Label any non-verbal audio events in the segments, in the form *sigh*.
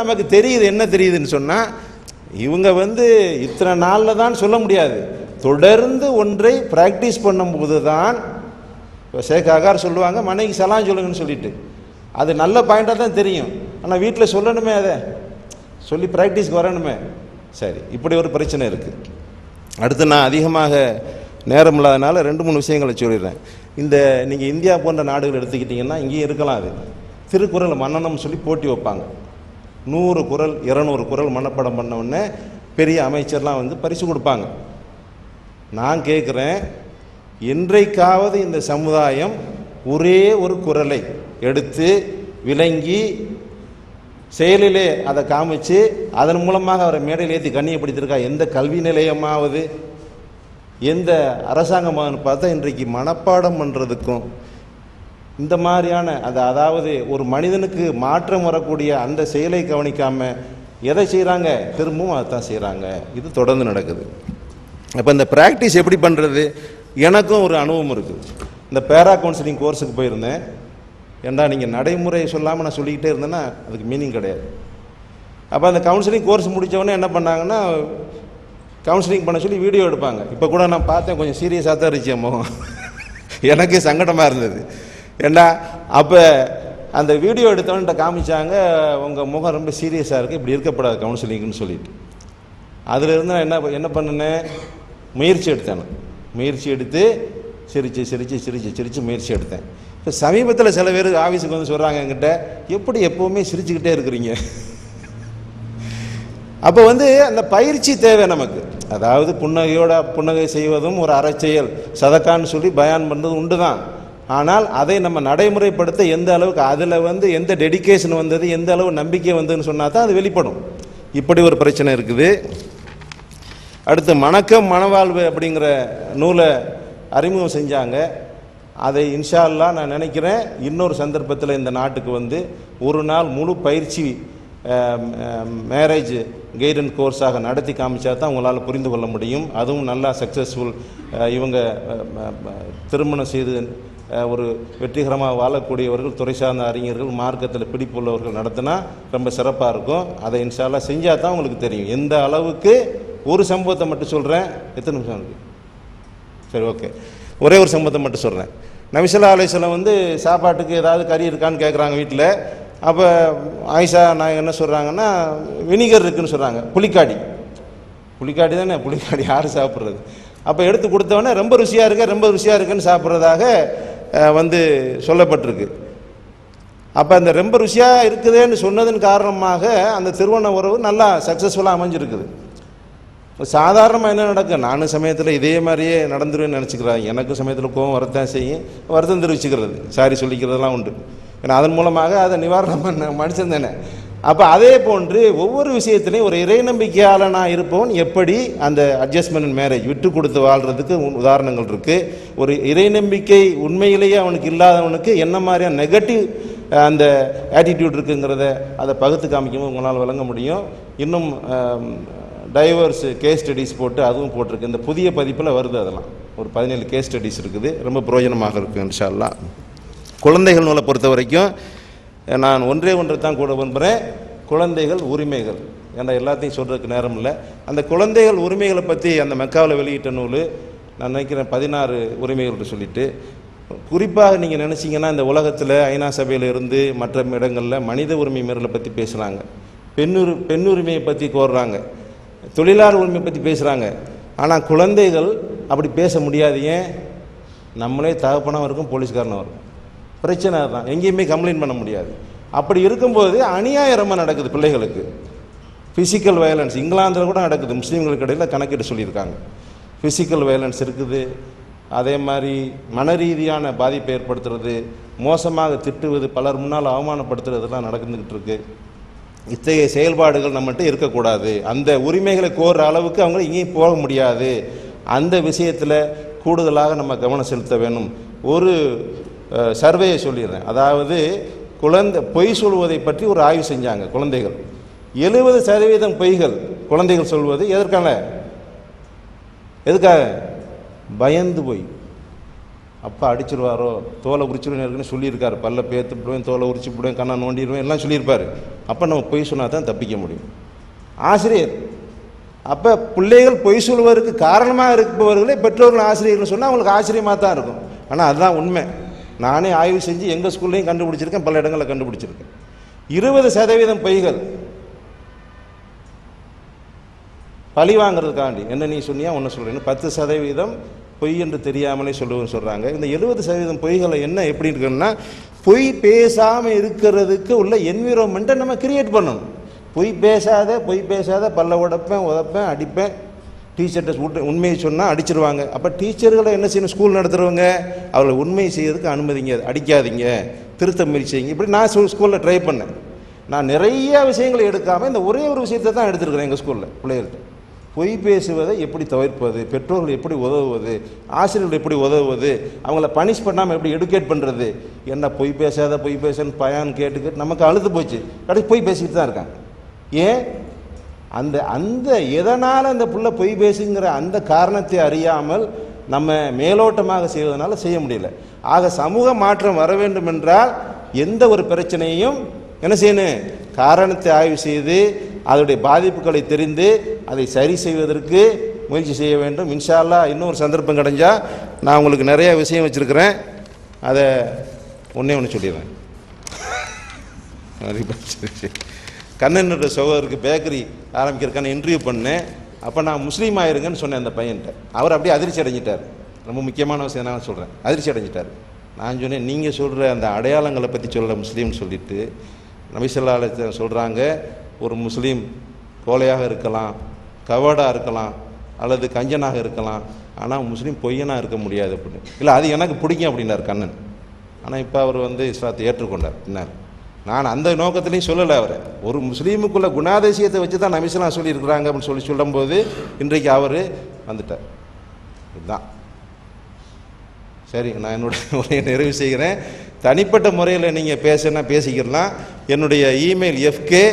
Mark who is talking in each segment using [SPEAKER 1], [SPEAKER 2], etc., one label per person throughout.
[SPEAKER 1] நமக்கு தெரியுது என்ன தெரியுதுன்னு சொன்னால் இவங்க வந்து இத்தனை நாளில் தான் சொல்ல முடியாது. தொடர்ந்து ஒன்றை ப்ராக்டிஸ் பண்ணும்போது தான் இப்போ ஷேக் அகார் சொல்லுவாங்க மனைவி சலாம் சொல்லுங்கன்னு சொல்லிட்டு. அது நல்ல பாயிண்டாக தான் தெரியும். ஆனால் வீட்டில் சொல்லணுமே அதை. சொல்லி ப்ராக்டிஸ்க்கு வரணுமே. சரி இப்படி ஒரு பிரச்சனை இருக்குது அடுத்து நான் அதிகமாக நேரம் இல்லாதனால ரெண்டு மூணு விஷயங்களை சொல்லிடுறேன். இந்த நீங்கள் இந்தியா போன்ற நாடுகள் எடுத்துக்கிட்டிங்கன்னா இங்கேயும் இருக்கலாம் அது. திருக்குறள் மன்னனம் சொல்லி போட்டி வைப்பாங்க. நூறு குறள் இரநூறு குறள் மனப்பாடம் பண்ண உடனே பெரிய அமைச்சர்லாம் வந்து பரிசு கொடுப்பாங்க. நான் கேட்குறேன் என்றைக்காவது இந்த சமுதாயம் ஒரே ஒரு குரலை எடுத்து விளங்கி செயலிலே அதை காமிச்சு அதன் மூலமாக அவரை மேடையில் ஏற்றி கண்ணியப்படுத்தியிருக்கா எந்த கல்வி நிலையமாவது? எந்த அரசாங்கமாகனு பார்த்தா இன்றைக்கு மனப்பாடம் பண்ணுறதுக்கும் இந்த மாதிரியான அது அதாவது ஒரு மனிதனுக்கு மாற்றம் வரக்கூடிய அந்த செயலை கவனிக்காம எதை செய்கிறாங்க திரும்பவும் அதைத்தான் செய்கிறாங்க இது தொடர்ந்து நடக்குது. அப்போ இந்த ப்ராக்டிஸ் எப்படி பண்ணுறது எனக்கும் ஒரு அனுபவம் இருக்குது இந்த பேரா கவுன்சிலிங் கோர்ஸுக்கு போயிருந்தேன். ஏண்டா நீங்கள் நடைமுறை சொல்லாமல் நான் சொல்லிக்கிட்டே இருந்தேன்னா அதுக்கு மீனிங் கிடையாது. அப்போ அந்த கவுன்சிலிங் கோர்ஸ் முடித்தவொடனே என்ன பண்ணாங்கன்னா கவுன்சிலிங் பண்ண சொல்லி வீடியோ எடுப்பாங்க. இப்போ கூட நான் பார்த்தேன் கொஞ்சம் சீரியஸாக தான் இருந்துச்சு *laughs* எனக்கு சங்கடமாக இருந்தது. ஏண்டா அப்போ அந்த வீடியோ எடுத்தவன்ட்ட காமிச்சாங்க உங்கள் முகம் ரொம்ப சீரியஸாக இருக்குது இப்படி இருக்கப்படாது கவுன்சிலிங்னு சொல்லிட்டு. அதிலிருந்து நான் என்ன என்ன பண்ணினேன் முயற்சி எடுத்தேன் முயற்சி எடுத்து சிரித்து சிரித்து சிரித்து சிரித்து முயற்சி எடுத்தேன். இப்போ சமீபத்தில் சில பேர் ஆஃபீஸுக்கு வந்து சொல்கிறாங்க என்கிட்ட எப்படி எப்போவுமே சிரிச்சுக்கிட்டே இருக்கிறீங்க? அப்போ வந்து அந்த பயிற்சி தேவை நமக்கு. அதாவது புன்னகையோட புன்னகை செய்வதும் ஒரு அறச்செயல். சதக்கான்னு சொல்லி பயான் பண்ணுறது உண்டு தான் ஆனால் அதை நம்ம நடைமுறைப்படுத்த எந்த அளவுக்கு அதில் வந்து எந்த டெடிகேஷன் வந்தது எந்த அளவு நம்பிக்கை வந்ததுன்னு சொன்னால் தான் அது வெளிப்படும். இப்படி ஒரு பிரச்சனை இருக்குது. அடுத்து மணக்கம் மணவாழ்வு அப்படிங்கிற நூலை அறிமுகம் செஞ்சாங்க. அதை இன்ஷா அல்லாஹ் நான் நினைக்கிறேன் இன்னொரு சந்தர்ப்பத்தில் இந்த நாட்டுக்கு வந்து ஒரு நாள் முழு பயிற்சி மேரேஜ் கைடன் கோர்ஸாக நடத்தி காமிச்சா தான் உங்களால் புரிந்து கொள்ள முடியும். அதுவும் நல்லா சக்ஸஸ்ஃபுல் இவங்க திருமணம் செய்து ஒரு வெற்றிகரமாக வாழக்கூடியவர்கள் துறை சார்ந்த அறிஞர்கள் மார்க்கத்தில் பிடிப்புள்ளவர்கள் நடத்தினா ரொம்ப சிறப்பாக இருக்கும். அதை இன்ஷால்லா செஞ்சால் தான் உங்களுக்கு தெரியும். எந்த அளவுக்கு ஒரு சம்பவத்தை மட்டும் சொல்கிறேன் எத்தனை நிமிஷம் இருக்கு? சரி ஓகே. ஒரே ஒரு சம்பவத்தை மட்டும் சொல்கிறேன் நபிசல்லா அலிஸ்லாம் வந்து சாப்பாட்டுக்கு ஏதாவது கறி இருக்கான்னு கேட்குறாங்க வீட்டில் அப்போ ஆயிஷா நான் என்ன சொல்கிறாங்கன்னா வினிகர் இருக்குன்னு சொல்கிறாங்க புளிக்காடி. புளிக்காடி தானே? புளிக்காடி யார் சாப்பிட்றது? அப்போ எடுத்து கொடுத்தவொடனே ரொம்ப ருசியாக இருக்க ரொம்ப ருசியாக இருக்குன்னு சாப்பிட்றதாக வந்து சொல்லப்பட்டிருக்கு. அப்போ அந்த ரொம்ப ருசியாக இருக்குதுன்னு சொன்னதன் காரணமாக அந்த திருவண்ண உறவு நல்லா சக்ஸஸ்ஃபுல்லாக அமைஞ்சிருக்குது. சாதாரணமாக என்ன நடக்கும் நானும் சமயத்தில் இதே மாதிரியே நடந்துருவேன்னு நினச்சிக்கிறாங்க எனக்கும் சமயத்தில் கோவம் வரத்தான் செய்யும். வருத்தம் தெரிவிச்சுக்கிறது. சாரி சொல்லிக்கிறதெல்லாம் உண்டு. ஏன்னா அதன் மூலமாக அதை நிவாரணம் பண்ண மனுஷன் தானே. அப்போ அதே போன்று ஒவ்வொரு விஷயத்திலையும் ஒரு இறை நம்பிக்கையாளனாக இருப்பவன் எப்படி அந்த அட்ஜஸ்ட்மெண்ட் மேரேஜ் விட்டு கொடுத்து வாழ்கிறதுக்கு உதாரணங்கள் இருக்குது ஒரு இறை நம்பிக்கை உண்மையிலேயே அவனுக்கு இல்லாதவனுக்கு என்ன மாதிரியான நெகட்டிவ் அந்த ஆட்டிடியூட் இருக்குங்கிறத அதை பகுத்து காமிக்கவும் உங்களால் வழங்க முடியும். இன்னும் டைவர்ஸ் கேஸ் ஸ்டடீஸ் போட்டு அதுவும் போட்டிருக்கு. இந்த புதிய பதிப்பில் வருது அதெல்லாம். ஒரு பதினேழு கேஸ் ஸ்டடீஸ் இருக்குது. ரொம்ப பிரயோஜனமாக இருக்குது இன்ஷா அல்லாஹ் குழந்தைகள் நூலை பொறுத்த வரைக்கும் நான் ஒன்றே ஒன்று தான் கூட விரும்புகிறேன் குழந்தைகள் உரிமைகள். ஏன்னா எல்லாத்தையும் சொல்கிறதுக்கு நேரம் இல்லை. அந்த குழந்தைகள் உரிமைகளை பற்றி அந்த மெக்காவில் வெளியிட்ட நூல் நான் நினைக்கிறேன் பதினாறு உரிமைகள்னு சொல்லிட்டு. குறிப்பாக நீங்கள் நினச்சிங்கன்னா இந்த உலகத்தில் ஐநா சபையில் இருந்து மற்ற இடங்களில் மனித உரிமை மீறலை பற்றி பேசுகிறாங்க பெண்ணுரி பெண்ணுரிமையை பற்றி கோர்றாங்க. தொழிலாளர் உரிமை பற்றி பேசுகிறாங்க ஆனால் குழந்தைகள் அப்படி பேச முடியாது ஏன்? நம்மளே தகப்பனாக இருக்கும் போலீஸ்காரனாக இருக்கும் பிரச்சனை தான் எங்கேயுமே கம்ப்ளைண்ட் பண்ண முடியாது. அப்படி இருக்கும்போது அநியாயம் ரொம்ப நடக்குது பிள்ளைகளுக்கு. ஃபிசிக்கல் வயலன்ஸ் இங்கிலாந்தில் கூட நடக்குது. முஸ்லீம்களுக்கு இடையில் கணக்கிட்டு சொல்லியிருக்காங்க. ஃபிசிக்கல் வயலன்ஸ் இருக்குது. அதே மாதிரி மன ரீதியான பாதிப்பை ஏற்படுத்துறது மோசமாக திட்டுவது பலர் முன்னால் அவமானப்படுத்துறதுலாம் நடந்துக்கிட்டு இருக்கு. இத்தகைய செயல்பாடுகள் நம்மகிட்ட இருக்கக்கூடாது. அந்த உரிமைகளை கோர்ற அளவுக்கு அவங்க இங்கேயும் போக முடியாது. அந்த விஷயத்தில் கூடுதலாக நம்ம கவனம் செலுத்த வேணும். ஒரு சர்வேயை சொல்லிடுறேன். அதாவது குழந்தை பொய் சொல்வதை பற்றி ஒரு ஆய்வு செஞ்சாங்க குழந்தைகள். எழுபது சதவீதம் பொய்கள் குழந்தைகள் சொல்வது எதற்கான? எதுக்காக? பயந்து போய். அப்பா அடிச்சிருவாரோ? தோலை உரிச்சிருவேன் இருக்குன்னு சொல்லியிருக்காரு. பல்ல பேத்து விடுவேன் தோலை உரிச்சு விடுவேன் கண்ணை நோண்டிடுவேன் எல்லாம் சொல்லியிருப்பார். அப்போ நம்ம பொய் சொன்னால் தான் தப்பிக்க முடியும். ஆசிரியர் அப்போ பிள்ளைகள் பொய் சொல்வதற்கு காரணமாக இருப்பவர்களே பெற்றோர்கள் ஆசிரியர்கள் சொன்னால் அவங்களுக்கு ஆச்சரியமாக தான் இருக்கும். ஆனால் அதுதான் உண்மை. நானே ஆய்வு செஞ்சு எங்கள் ஸ்கூல்லையும் கண்டுபிடிச்சிருக்கேன் பல இடங்களில் கண்டுபிடிச்சிருக்கேன். இருபது சதவீதம் பொய்கள். பழி வாங்குறதுக்காண்டி. என்ன நீ சொன்னியா? ஒன்று சொல்கிறேன்னு பத்து சதவீதம் பொய் என்று தெரியாமலே சொல்லுவேன்னு சொல்கிறாங்க இந்த எழுபது சதவீதம் பொய்களை என்ன எப்படி இருக்குன்னா பொய் பேசாமல் இருக்கிறதுக்கு உள்ள என்விரான்மெண்ட்டை நம்ம கிரியேட் பண்ணணும். பொய் பேசாத பொய் பேசாத பல்ல உடைப்பேன் உதப்பேன் அடிப்பேன். டீச்சர்கிட்ட உண்மையை சொன்னால் அடிச்சிருவாங்க. அப்போ டீச்சர்களை என்ன செய்யணும்? ஸ்கூல் நடத்துகிறவங்க அவளை உண்மை செய்யறதுக்கு அனுமதிங்க அடிக்காதீங்க. திருத்த முயற்சிங்க இப்படி நான் ஸ்கூலில் ட்ரை பண்ணேன். நான் நிறைய விஷயங்களை எடுக்காமல் இந்த ஒரே ஒரு விஷயத்தை தான் எடுத்துருக்கிறேன் எங்கள் ஸ்கூலில் பிள்ளைகள்கிட்ட. பொய் பேசுவதை எப்படி தவிர்ப்பது? பெற்றோர்கள் எப்படி உதவுவது? ஆசிரியர்கள் எப்படி உதவுவது? அவங்கள பனிஷ் பண்ணாமல் எப்படி எடுக்கேட் பண்ணுறது என்ன பொய் பேசாத பொய் பேசுன்னு பயான்னு கேட்டுக்கிட்டு நமக்கு அழுது போச்சு. கடைசி பொய் பேசிக்கிட்டு தான் இருக்காங்க. ஏன்? அந்த அந்த எதனால் அந்த புள்ள பொய் பேசுங்கிற அந்த காரணத்தை அறியாமல் நம்ம மேலோட்டமாக செய்வதனால செய்ய முடியல. ஆக சமூக மாற்றம் வர வேண்டும் என்றால் எந்த ஒரு பிரச்சனையும் என்ன செய்யணும் காரணத்தை ஆய்வு செய்து அதனுடைய பாதிப்புகளை தெரிந்து அதை சரி செய்வதற்கு முயற்சி செய்ய வேண்டும். இன்ஷால்லா இன்னொரு சந்தர்ப்பம் கிடைஞ்சால் நான் உங்களுக்கு நிறைய விஷயம் வச்சுருக்கிறேன். அதை ஒன்றே ஒன்று சொல்லிடுறேன். கண்ணனுடைய சரி. சகோதரருக்கு பேக்கரி ஆரம்பிக்கிறதுக்கான இன்டர்வியூ பண்ணேன். அப்போ நான் முஸ்லீம் ஆயிருங்கன்னு சொன்னேன் அந்த பையன்கிட்ட. அவர் அப்படியே அதிர்ச்சி அடைஞ்சிட்டார். ரொம்ப முக்கியமான விஷயம் நான் சொல்கிறேன் அதிர்ச்சி அடைஞ்சிட்டார். நான் சொன்னேன் நீங்கள் சொல்கிற அந்த அடையாளங்களை பற்றி சொல்ல முஸ்லீம்னு சொல்லிட்டு நபிசல்லா சொல்கிறாங்க ஒரு முஸ்லீம் கோலையாக இருக்கலாம் கவடாக இருக்கலாம் அல்லது கஞ்சனாக இருக்கலாம். ஆனால் முஸ்லீம் பொய்யனாக இருக்க முடியாது அப்படின்னு. இல்லை அது எனக்கு பிடிக்கும் அப்படின்னார் கண்ணன். ஆனால் இப்போ அவர் வந்து இஸ்லாத்தை ஏற்றுக்கொண்டார். என்ன நான் அந்த நோக்கத்திலையும் சொல்லலை அவரை. ஒரு முஸ்லீமுக்குள்ள குணாதிசயத்தை வச்சு தான் நமிசலாம் சொல்லியிருக்கிறாங்க அப்படின்னு சொல்லி சொல்லும்போது இன்றைக்கு அவர் வந்துட்டார். இதுதான். சரி நான் என்னுடைய *laughs* உரையை நிறைவு செய்கிறேன். தனிப்பட்ட முறையில் நீங்கள் பேசுனா பேசிக்கிறலாம் என்னுடைய email F K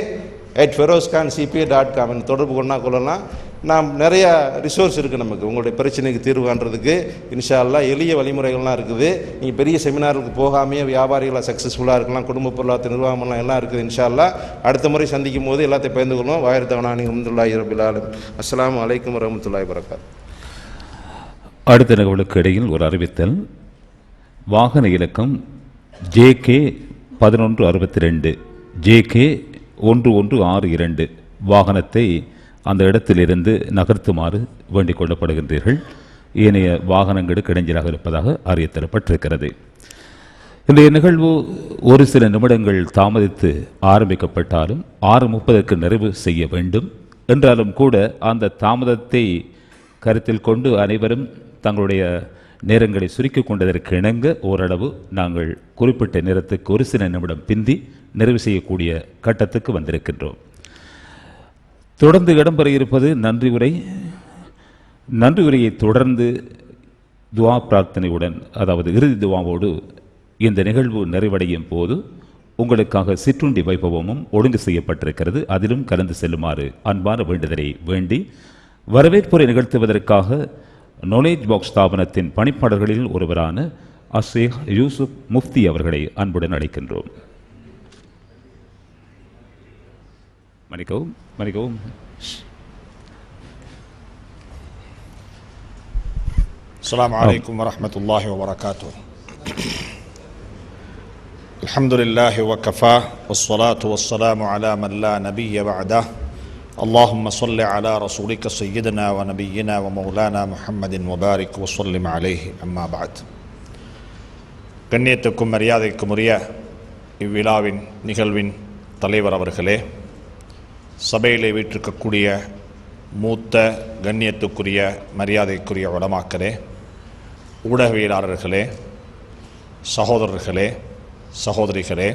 [SPEAKER 1] at Ferozkhan C B dot com தொடர்பு கொண்டா கொள்ளலாம். நாம் நிறையா ரிசோர்ஸ் இருக்குது நமக்கு. உங்களுடைய பிரச்சனைக்கு தீர்வு காண்றதுக்கு இன்ஷால்லாம் எளிய வழிமுறைகள்லாம் இருக்குது. நீங்கள் பெரிய செமினாருக்கு போகாமையே வியாபாரிகளாக சக்ஸஸ்ஃபுல்லாக இருக்கலாம் குடும்ப பொருளாதார நிர்வாகம்லாம் எல்லாம் இருக்குது இன்ஷால்லா அடுத்த முறை சந்திக்கும் போது எல்லாத்தையும் பயந்து கொள்வோம் வாயிரத்தவனானி அஹமதுல்லாஹி ரபிலாலும் அஸ்லாம் அஸ்ஸலாமு அலைக்கும் வரமத்துல்லாஹி வரகாத்
[SPEAKER 2] அடுத்த நிகழ்வுகளுக்கு இடையில் ஒரு அறிவித்தல். வாகன இலக்கம் ஜேகே பதினொன்று அறுபத்தி ரெண்டு. ஜேகே ஒன்று ஒன்று ஆறு இரண்டு. வாகனத்தை அந்த இடத்திலிருந்து நகர்த்துமாறு வேண்டிக் கொள்ளப்படுகின்றீர்கள். ஏனைய வாகனங்களுக்கு இடைஞ்சலாக இருப்பதாக அறியத்தரப்பட்டிருக்கிறது. இன்றைய நிகழ்வு ஒரு சில நிமிடங்கள் தாமதித்து ஆரம்பிக்கப்பட்டாலும் ஆறு முப்பதற்கு நிறைவு செய்ய வேண்டும். என்றாலும் கூட அந்த தாமதத்தை கருத்தில் கொண்டு அனைவரும் தங்களுடைய நேரங்களை சுருக்கிக் கொண்டதற்கு இணங்க ஓரளவு நாங்கள் குறிப்பிட்ட நேரத்துக்கு ஒரு சில நிமிடம் பிந்தி நிறைவு செய்யக்கூடிய கட்டத்துக்கு வந்திருக்கின்றோம். தொடர்ந்து இடம்பெற இருப்பது நன்றி உரை. நன்றி உரையை தொடர்ந்து துவா பிரார்த்தனையுடன் அதாவது இறுதி துவாவோடு இந்த நிகழ்வு நிறைவடையும் போது உங்களுக்காக சிற்றுண்டி வைபவமும் ஒழுங்கு செய்யப்பட்டிருக்கிறது. அதிலும் கலந்து செல்லுமாறு அன்பான வேண்டுதலை வேண்டி வரவேற்புரை நிகழ்த்துவதற்காக நாலேஜ் பாக்ஸ் ஸ்தாபனத்தின் பணிப்பாளர்களில் ஒருவரான அஷேக் யூசுப் முஃப்தி அவர்களை அன்புடன் அழைக்கின்றோம். மன்னிக்கவும் மன்னிக்கவும்
[SPEAKER 3] السلام عليكم ورحمة الله وبركاته الحمد لله وكفى والصلاة والسلام على من لا نبي بعده اللهم صل على رسولك سيدنا ونبينا ومولانا محمد وبارك وسلم عليه أما بعد கண்ணியத்துக்கும் மரியாதைக்கும் உரிய இவ்விழாவின் நிகழ்வின் தலைவர் அவர்களே சபையிலே வீற்றிருக்கக்கூடிய மூத்த கண்ணியத்துக்குரிய மரியாதைக்குரிய உடமாக்களே ஊடகவியலாளர்களே சகோதரர்களே சகோதரிகளே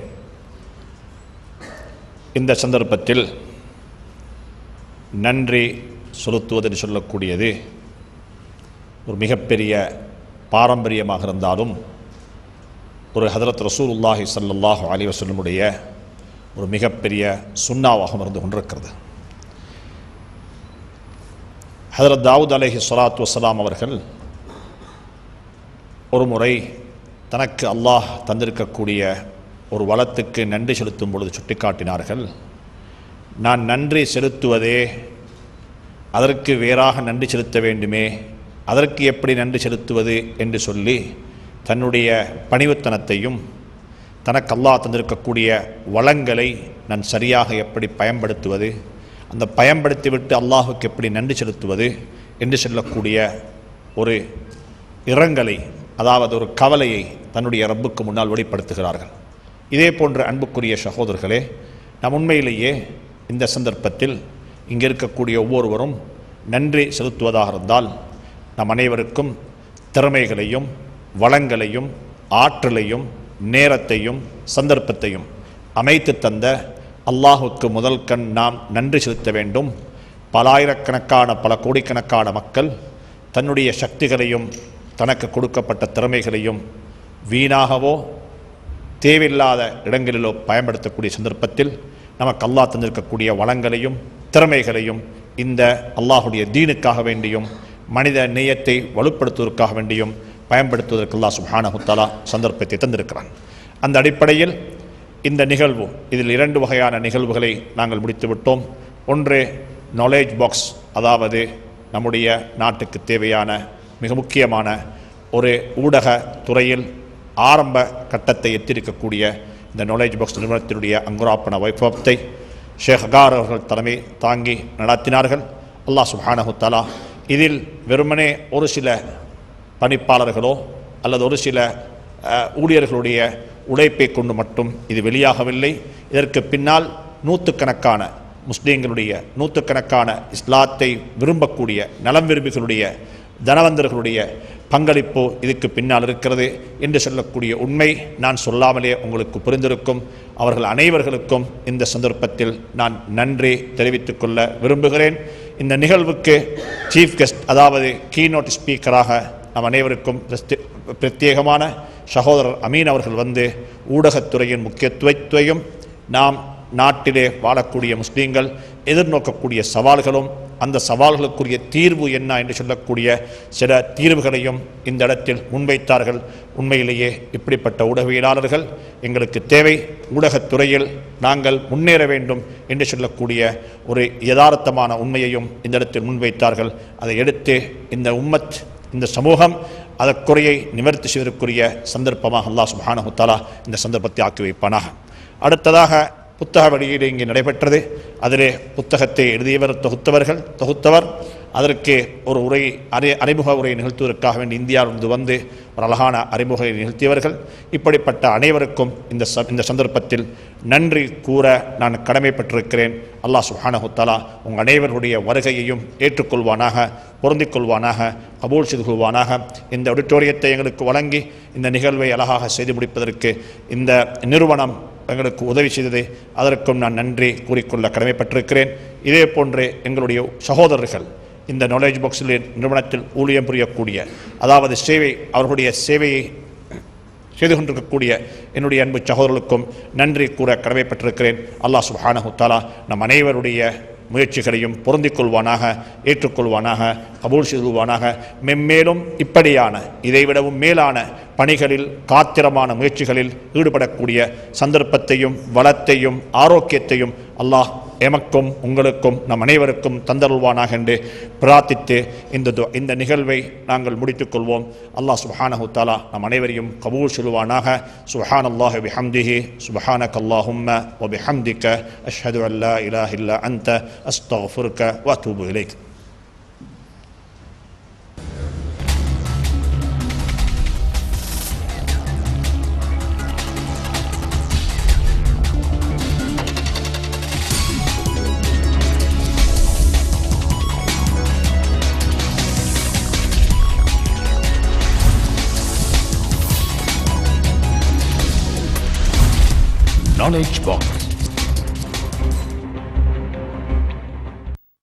[SPEAKER 3] இந்த சந்தர்ப்பத்தில் நன்றி செலுத்துவதென்று சொல்லக்கூடியது ஒரு மிகப்பெரிய பாரம்பரியமாக இருந்தாலும் ஒரு ஹதரத் ரசூலுல்லாஹி ஸல்லல்லாஹு அலைஹி வஸல்லமுடைய ஒரு மிகப்பெரிய சுண்ணாவாக இருந்து கொண்டிருக்கிறது. ஹதரத் தாவூத் அலைஹி சொலாத் வசலாம் அவர்கள் ஒரு முறை தனக்கு அல்லாஹ் தந்திருக்கக்கூடிய ஒரு வளத்துக்கு நன்றி செலுத்தும் பொழுது சுட்டிக்காட்டினார்கள். நான் நன்றி செலுத்துவதே அதற்கு வேறாக நன்றி செலுத்த வேண்டுமே அதற்கு எப்படி நன்றி செலுத்துவது என்று சொல்லி தன்னுடைய பணிவுத்தனத்தையும் தனக்கு அல்லாஹ் தந்திருக்கக்கூடிய வளங்களை நான் சரியாக எப்படி பயன்படுத்துவது அந்த பயன்படுத்திவிட்டு அல்லாஹுக்கு எப்படி நன்றி செலுத்துவது என்று சொல்லக்கூடிய ஒரு இரங்கலை அதாவது ஒரு கவலையை தன்னுடைய ரப்புக்கு முன்னால் வெளிப்படுத்துகிறார்கள். இதே போன்ற அன்புக்குரிய சகோதரர்களே நம் உண்மையிலேயே இந்த சந்தர்ப்பத்தில் இங்கே இருக்கக்கூடிய ஒவ்வொருவரும் நன்றி செலுத்துவதாக இருந்தால் நம் அனைவருக்கும் திறமைகளையும் வளங்களையும் ஆற்றலையும் நேரத்தையும் சந்தர்ப்பத்தையும் அமைத்து தந்த அல்லாஹுக்கு முதல் கண் நாம் நன்றி செலுத்த வேண்டும். பல ஆயிரக்கணக்கான பல கோடிக்கணக்கான மக்கள் தன்னுடைய சக்திகளையும் தனக்கு கொடுக்கப்பட்ட திறமைகளையும் வீணாகவோ தேவையில்லாத இடங்களிலோ பயன்படுத்தக்கூடிய சந்தர்ப்பத்தில் நமக்கு அல்லாஹ் தந்திருக்கக்கூடிய வளங்களையும் திறமைகளையும் இந்த அல்லாஹுடைய தீனுக்காக வேண்டியும் மனித நேயத்தை வலுப்படுத்துவதற்காக வேண்டியும் பயன்படுத்துவதற்கு அல்லா சுப்ஹானஹு சந்தர்ப்பத்தை தந்திருக்கிறான். அந்த அடிப்படையில் இந்த நிகழ்வு இதில் இரண்டு வகையான நிகழ்வுகளை நாங்கள் முடித்துவிட்டோம் ஒன்று நாலேஜ் பாக்ஸ் அதாவது நம்முடைய நாட்டுக்கு தேவையான மிக முக்கியமான ஒரு ஊடக துறையில் ஆரம்ப கட்டத்தை எத்திருக்கக்கூடிய இந்த நாலேஜ் பாக்ஸ் நிறுவனத்தினுடைய அங்குராப்பண வைபவத்தை ஷேக் அகார் அவர்கள் தலைமை தாங்கி நடத்தினார்கள். அல்லாஹ் சுப்ஹானஹு இதில் வெறுமனே ஒரு சில பணிப்பாளர்களோ அல்லது ஒரு சில ஊழியர்களுடைய உழைப்பை கொண்டு மட்டும் இது வெளியாகவில்லை. இதற்கு பின்னால் நூற்றுக்கணக்கான முஸ்லீம்களுடைய நூற்றுக்கணக்கான இஸ்லாத்தை விரும்பக்கூடிய நலம் விரும்பிகளுடைய தனவந்தர்களுடைய பங்களிப்பு இதுக்கு பின்னால் இருக்கிறது என்று சொல்லக்கூடிய உண்மை நான் சொல்லாமலே உங்களுக்கு புரிந்திருக்கும். அவர்கள் அனைவர்களுக்கும் இந்த சந்தர்ப்பத்தில் நான் நன்றி தெரிவித்துக் கொள்ள விரும்புகிறேன். இந்த நிகழ்வுக்கு சீஃப் கெஸ்ட் அதாவது கீநோட் ஸ்பீக்கராக நம் அனைவருக்கும் பிரஸ்தி- பிரத்யேகமான சகோதரர் அமீன் அவர்கள் வந்து ஊடகத்துறையின் முக்கியத்துவத்தையும் நாம் நாட்டிலே வாழக்கூடிய முஸ்லீம்கள் எதிர்நோக்கக்கூடிய சவால்களும் அந்த சவால்களுக்குரிய தீர்வு என்ன என்று சொல்லக்கூடிய சில தீர்வுகளையும் இந்த இடத்தில் முன்வைத்தார்கள். உண்மையிலேயே இப்படிப்பட்ட ஊடகவியலாளர்கள் எங்களுக்கு தேவை. ஊடகத்துறையில் நாங்கள் முன்னேற வேண்டும் என்று சொல்லக்கூடிய ஒரு யதார்த்தமான உண்மையையும் இந்த இடத்தில் முன்வைத்தார்கள். அதை எடுத்து இந்த உம்மத் இந்த சமூகம் அதற்குறையை நிவர்த்தி செய்வதற்குரிய சந்தர்ப்பமாக அல்லாஹ் சுப்ஹானஹு தஆலா இந்த சந்தர்ப்பத்தை ஆக்கி வைப்பானாக. அடுத்ததாக புத்தக வெளியீடு இங்கே நடைபெற்றது. அதிலே புத்தகத்தை எழுதியவர் தொகுத்தவர்கள் தொகுத்தவர் அதற்கு ஒரு உரை அறி அறிமுக உரையை நிகழ்த்துவதற்காக வேண்டி இந்தியாவிலிருந்து வந்து ஒரு அழகான அறிமுக நிகழ்த்தியவர்கள். இப்படிப்பட்ட அனைவருக்கும் இந்த ச இந்த சந்தர்ப்பத்தில் நன்றி கூற நான் கடமைப்பட்டிருக்கிறேன். அல்லாஹ் சுஹானஹுத்தாலா உங்கள் அனைவருடைய வருகையையும் ஏற்றுக்கொள்வானாக பொருந்திக் கொள்வானாக கபூல் செய்து கொள்வானாக. இந்த ஆடிட்டோரியத்தை எங்களுக்கு வழங்கி இந்த நிகழ்வை அழகாக செய்து முடிப்பதற்கு இந்த நிறுவனம் எங்களுக்கு உதவி செய்தது. அதற்கும் நான் நன்றி கூறிக்கொள்ள கடமைப்பட்டிருக்கிறேன். இதே போன்று எங்களுடைய சகோதரர்கள் இந்த நாலேஜ் பாக்ஸில் நிறுவனத்தில் ஊழியம் புரியக்கூடிய அதாவது சேவை அவர்களுடைய சேவையை செய்து கொண்டிருக்கக்கூடிய என்னுடைய அன்பு சகோதரர்களுக்கும் நன்றி கூற கடமைப்பட்டிருக்கிறேன். அல்லாஹ் சுப்ஹானஹு தஆலா நம் அனைவருடைய முயற்சிகளையும் பொருந்திக் கொள்வானாக ஏற்றுக்கொள்வானாக கபூல் செய்து கொள்வானாக. மெம்மேலும் இப்படியான இதைவிடவும் மேலான பணிகளில் காத்திரமான முயற்சிகளில் ஈடுபடக்கூடிய சந்தர்ப்பத்தையும் வளத்தையும் ஆரோக்கியத்தையும் அல்லாஹ் எமக்கும் உங்களுக்கும் நம் அனைவருக்கும் தந்தருள்வானாக என்று பிரார்த்தித்து இந்த இந்த நிகழ்வை நாங்கள் முடித்துக் கொள்வோம். அல்லாஹ் சுப்ஹானஹு தாலா நம் அனைவரையும் கபூல் சொல்வானாக சுப்ஹான் அல்லாஹ் பிஹம்திஹி சுப்ஹானக அல்லாஹும்ம வ பிஹம்திக அஷ்ஹது அல்லா இலாஹில்லா அந்த இல்லா அன்த வ இலைக்.
[SPEAKER 4] Knowledge Box.